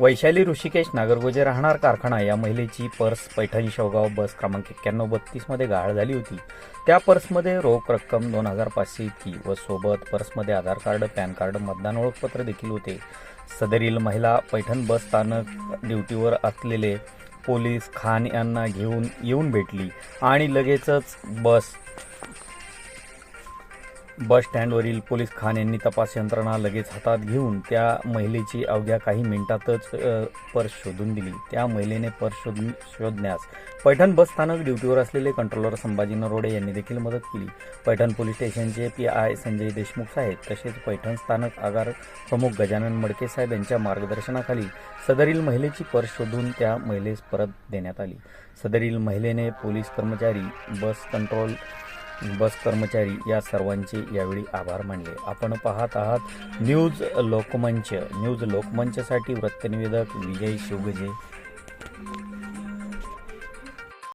वैशाली ऋषिकेश नागरगोजे राहणार कारखाना या महिलेची पर्स पैठण शेवगाव बस क्रमांक एक्क्याण्णव बत्तीसमध्ये गाळ गहाळ झाली होती. त्या पर्समध्ये रोख रक्कम दोन हजार पाचशे इतकी व सोबत पर्समध्ये आधार कार्ड पॅन कार्ड मतदान ओळखपत्र देखील होते. सदरील महिला पैठण बस स्थानक ड्युटीवर असलेले पोलीस खान यांना घेऊन येऊन भेटली आणि लगेचच बस बस स्टँडवरील पोलीस खान यांनी तपास यंत्रणा लगेच हातात घेऊन त्या महिलेची अवघ्या काही मिनिटातच पर्स शोधून दिली. त्या महिलेने पर्स शोधून शोधण्यास पैठण बस स्थानक ड्युटीवर असलेले कंट्रोलर संभाजी नरोडे यांनी देखील मदत केली. पैठण पोलीस स्टेशनचे पी आय संजय देशमुख साहेब तसेच पैठण स्थानक आगार प्रमुख गजानन मडके साहेब यांच्या मार्गदर्शनाखाली सदरील महिलेची पर्स शोधून त्या महिलेस परत देण्यात आली. सदरील महिलेने पोलीस कर्मचारी बस कंट्रोल बस कर्मचारी या सर्वांचे यावेळी आभार मानले. आपण पाहत आहात न्यूज लोकमंच. न्यूज लोकमंचसाठी वृत्तनिवेदक विजय शिवगजे.